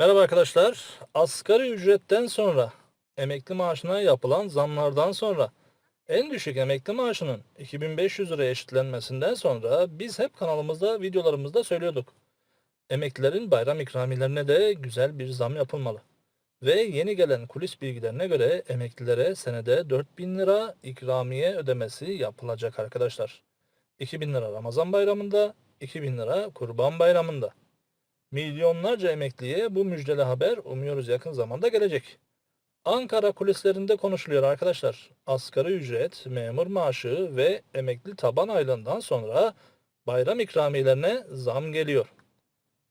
Merhaba arkadaşlar. Asgari ücretten sonra emekli maaşına yapılan zamlardan sonra en düşük emekli maaşının 2500 liraya eşitlenmesinden sonra biz hep kanalımızda videolarımızda söylüyorduk. Emeklilerin bayram ikramiyelerine de güzel bir zam yapılmalı. Ve yeni gelen kulis bilgilerine göre emeklilere senede 4000 lira ikramiye ödemesi yapılacak arkadaşlar. 2000 lira Ramazan bayramında, 2000 lira Kurban bayramında. Milyonlarca emekliye bu müjdeli haber umuyoruz yakın zamanda gelecek. Ankara kulislerinde konuşuluyor arkadaşlar. Asgari ücret, memur maaşı ve emekli taban aylığından sonra bayram ikramiyelerine zam geliyor.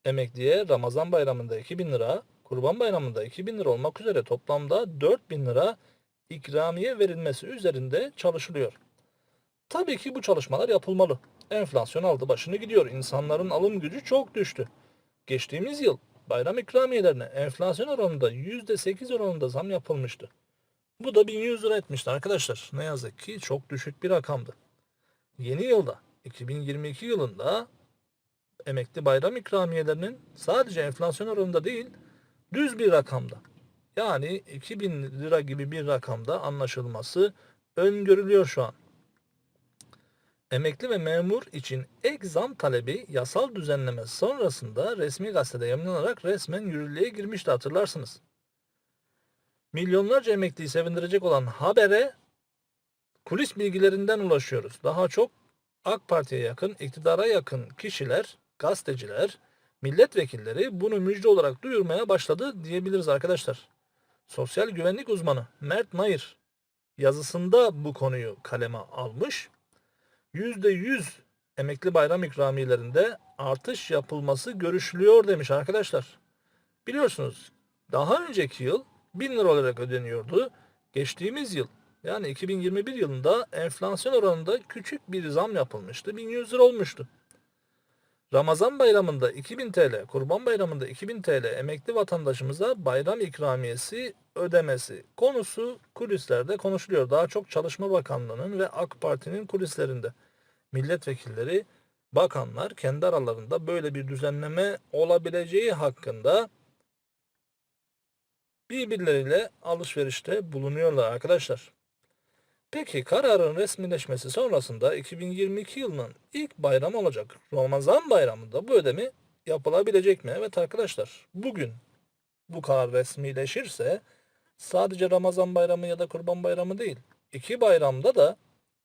Emekliye Ramazan bayramında 2000 lira, Kurban bayramında 2000 lira olmak üzere toplamda 4000 lira ikramiye verilmesi üzerinde çalışılıyor. Tabii ki bu çalışmalar yapılmalı. Enflasyon aldı başını gidiyor. İnsanların alım gücü çok düştü. Geçtiğimiz yıl bayram ikramiyelerine enflasyon oranında %8 oranında zam yapılmıştı. Bu da 1100 lira etmişti arkadaşlar. Ne yazık ki çok düşük bir rakamdı. Yeni yılda 2022 yılında emekli bayram ikramiyelerinin sadece enflasyon oranında değil düz bir rakamda yani 2000 lira gibi bir rakamda anlaşılması öngörülüyor şu an. Emekli ve memur için ek zam talebi yasal düzenleme sonrasında resmi gazetede yayınlanarak resmen yürürlüğe girmişti hatırlarsınız. Milyonlarca emekliyi sevindirecek olan habere kulis bilgilerinden ulaşıyoruz. Daha çok AK Parti'ye yakın, iktidara yakın kişiler, gazeteciler, milletvekilleri bunu müjde olarak duyurmaya başladı diyebiliriz arkadaşlar. Sosyal güvenlik uzmanı Mert Nayır yazısında bu konuyu kaleme almış %100 emekli bayram ikramiyelerinde artış yapılması görüşülüyor demiş arkadaşlar. Biliyorsunuz daha önceki yıl 1000 lira olarak ödeniyordu. Geçtiğimiz yıl yani 2021 yılında enflasyon oranında küçük bir zam yapılmıştı. 1100 lira olmuştu. Ramazan bayramında 2000 TL, Kurban bayramında 2000 TL emekli vatandaşımıza bayram ikramiyesi ödemesi konusu kulislerde konuşuluyor. Daha çok Çalışma Bakanlığı'nın ve AK Parti'nin kulislerinde. Milletvekilleri, bakanlar kendi aralarında böyle bir düzenleme olabileceği hakkında birbirleriyle alışverişte bulunuyorlar arkadaşlar. Peki kararın resmileşmesi sonrasında 2022 yılının ilk bayramı olacak Ramazan bayramında bu ödeme yapılabilecek mi? Evet arkadaşlar bugün bu karar resmileşirse sadece Ramazan bayramı ya da Kurban bayramı değil iki bayramda da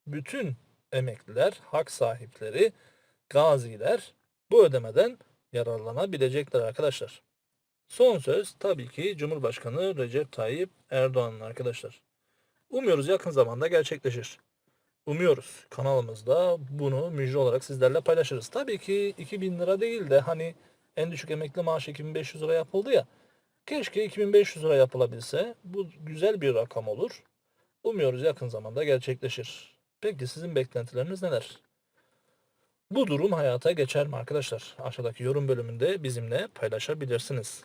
bütün emekliler, hak sahipleri, gaziler bu ödemeden yararlanabilecekler arkadaşlar. Son söz tabii ki Cumhurbaşkanı Recep Tayyip Erdoğan'ın arkadaşlar. Umuyoruz yakın zamanda gerçekleşir. Umuyoruz kanalımızda bunu müjde olarak sizlerle paylaşırız. Tabii ki 2000 lira değil de hani en düşük emekli maaşı 2500 lira yapıldı ya. Keşke 2500 lira yapılabilse. Bu güzel bir rakam olur. Umuyoruz yakın zamanda gerçekleşir. Peki sizin beklentileriniz neler? Bu durum hayata geçer mi arkadaşlar? Aşağıdaki yorum bölümünde bizimle paylaşabilirsiniz.